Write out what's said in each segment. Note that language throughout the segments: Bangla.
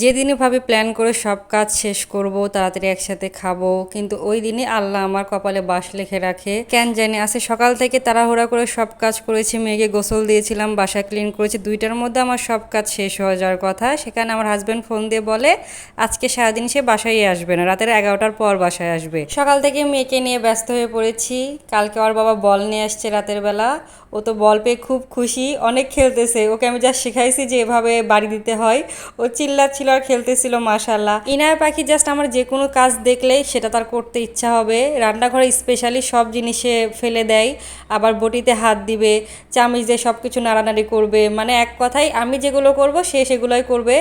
যেদিনই ভাবে প্ল্যান করে সব কাজ শেষ করব, তাড়াতাড়ি একসাথে খাব, কিন্তু ওই দিনে আল্লাহ আমার কপালে বাস লেখে রাখে। কেন জানি আছে সকাল থেকে তাড়াহুড়া করে সব কাজ করেছি, মেয়েকে গোসল দিয়েছিলাম, বাসা ক্লিন করেছি, দুইটার মধ্যে আমার সব কাজ শেষ হয়ে যাওয়ার কথা। সেখানে আমার হাজব্যান্ড ফোন দিয়ে বলে, আজকে সারাদিন সে বাসায় আসবে না, রাতের এগারোটার পর বাসায় আসবে। সকাল থেকে মেয়েকে নিয়ে ব্যস্ত হয়ে পড়েছি। কালকে ওর বাবা বল নিয়ে আসছে রাতের বেলা। ও তো বল পেয়ে খুব খুশি, অনেক খেলতেছে। ওকে আমি যা শিখাইছি যে এভাবে বাড়ি দিতে হয়, ও চিল্লাচ্ছিল আর খেলতেছিল মাশাল্লাহ ইনায় পাখি জাস্ট আমার যে কোনো কাজ দেখলে সেটা তার করতে ইচ্ছা হবে। রান্নাঘরে স্পেশালি সব জিনিসে ফেলে দেয়, আবার বটিতে হাত দিবে, চামিচ দিয়ে সব কিছু নাড়ানাড়ি করবে। মানে এক কথায় আমি যেগুলো করব সে সেগুলোই করবে।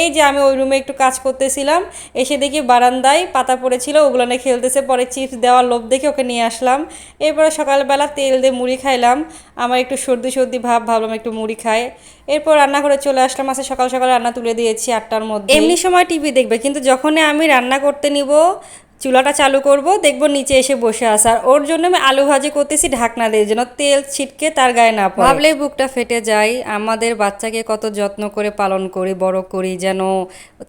এই যে আমি ওই রুমে একটু কাজ করতেছিলাম, এসে দেখি বারান্দায় পাতা পড়েছিল, ওগুলো নিয়ে খেলতেছে, পরে চিপস দেওয়ার লোভ দেখে ওকে নিয়ে আসলাম। এরপরে সকালবেলা তেল দিয়ে মুড়ি খাইলাম। আমার একটু সর্দি সর্দি ভাব, ভাবলাম একটু মুড়ি খাই। এরপর রান্না করে চলে আসলাম, আজকে সকাল সকাল রান্না তুলে দিয়েছি আটটার মধ্যে। এমনি সময় টিভি দেখবে, কিন্তু যখনই আমি রান্না করতে নিব চুলাটা চালু করব দেখব নিচে এসে বসে আছে। আর ওর জন্য আমি আলু ভাজি করতেছি ঢাকনা দিয়ে যেন তেল ছিটকে তার গায়ে না পড়ে। ভাবলেই বুকটা ফেটে যায়। আমাদের বাচ্চাকে কত যত্ন করে পালন করি বড় করি যেন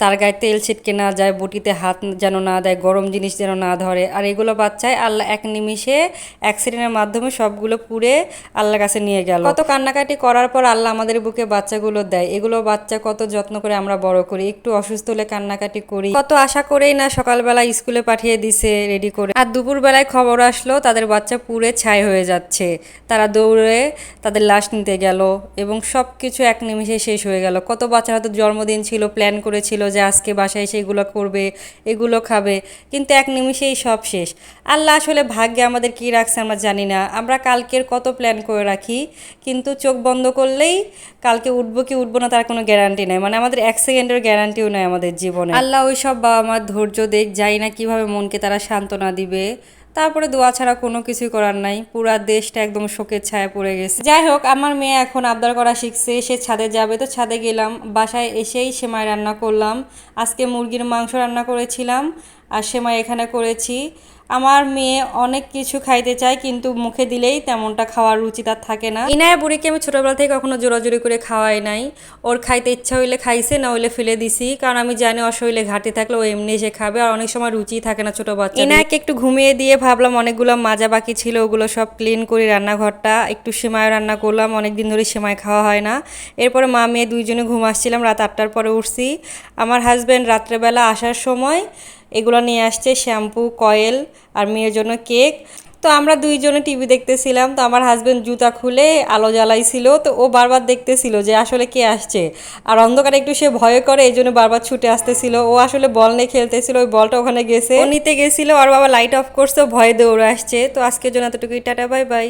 তার গায়ে তেল ছিটকে না যায় বটিতে হাত যেন না দেয় গরম জিনিস যেন না ধরে। আর এগুলো বাচ্চায় আল্লাহ এক নিমিষে অ্যাক্সিডেন্টের মাধ্যমে সবগুলো পুড়ে আল্লাহর কাছে নিয়ে গেল। কত কান্নাকাটি করার পর আল্লাহ আমাদের বুকে বাচ্চাগুলো দেয়। এগুলো বাচ্চা কত যত্ন করে আমরা বড় করি একটু অসুস্থ হলে কান্নাকাটি করি। কত আশা করেই না সকালবেলা স্কুলে পাঠিয়ে দিছে রেডি করে। আর দুপুরবেলায় খবর আসলো, তাদের বাচ্চা পুড়ে ছাই হয়ে যাচ্ছে। তারা দৌড়ে তাদের লাশ নিতে গেল এবং সব কিছু এক নিমিষে শেষ হয়ে গেল। কত বাচ্চার হয়তো জন্মদিন ছিল প্ল্যান করেছিল যে আজকে বাসায় এসে এগুলো করবে, এগুলো খাবে, কিন্তু এক নিমিষেই সব শেষ। আল্লাহ আসলে ভাগ্যে আমাদের কি রাখছে আমরা জানি না। আমরা কালকের কত প্ল্যান করে রাখি, কিন্তু চোখ বন্ধ করলেই কালকে উঠবো কি উঠবো না তার কোনো গ্যারান্টি নেই। মানে আমাদের এক সেকেন্ডের গ্যারান্টিও নেই আমাদের জীবনে। আল্লাহ ওই সব বাবা মার ধৈর্য দেখ, যাই না কীভাবে মনকে তারা সান্ত্বনা দিবে। তারপরে দোয়া ছাড়া কোনো কিছুই করার নাই। পুরা দেশটা একদম শোকের ছায়া পড়ে গেছে। যাই হোক, আমার মেয়ে এখন আবদার করা শিখছে। সে ছাদে যাবে তো ছাদে গেলাম। বাসায় এসেই সেমাই রান্না করলাম। আজকে মুরগির মাংস রান্না করেছিলাম। আর সেমাই এখানে করেছি। আমার মেয়ে অনেক কিছু খাইতে চায়, কিন্তু মুখে দিলেই তেমনটা খাওয়ার রুচি তার থাকে না। ইনায়া বুড়িকে আমি ছোটোবেলা থেকে কখনো জোরাজোরি করে খাওয়াই নাই। ওর খাইতে ইচ্ছা হইলে খাইছে, না হইলে ফেলে দিছি। কারণ আমি জানি অশরীরে ঘাটে থাকলে ও এমনি এসে খাবে, আর অনেক সময় রুচি থাকে না ছোটো বাচ্চা ইনায়াকে একটু ঘুমিয়ে দিয়ে ভাবলাম অনেকগুলো মাজা বাকি ছিল, ওগুলো সব ক্লিন করি রান্নাঘরটা। একটু সেমাই রান্না করলাম অনেক দিন ধরে সেমাই খাওয়া হয় না। এরপরে মা, মেয়ে দুইজনে ঘুম আসছিলাম, রাত আটটার পরে উঠছি। আমার হাজব্যান্ড রাত্রেবেলা আসার সময় এগুলো নিয়ে আসছে, শ্যাম্পু, কয়েল আর মেয়ের জন্য কেক। তো আমরা দুইজনে টিভি দেখতেছিলাম, তো আমার হাজব্যান্ড জুতা খুলে আলো জ্বালাইছিল, তো ও বারবার দেখতেছিল যে আসলে কে আসছে। আর অন্ধকারে একটু সে ভয় করে, এই জন্য বারবার ছুটে আসতেছিল। ও আসলে বল নিয়ে খেলতেছিল, ওই বলটা ওখানে গেছে। ও নিতে গেছিল আর বাবা লাইট অফ করছে ভয়ে দৌড়ে আসছে। তো আজকের জন্য এতটুকুই, টাটা বাই বাই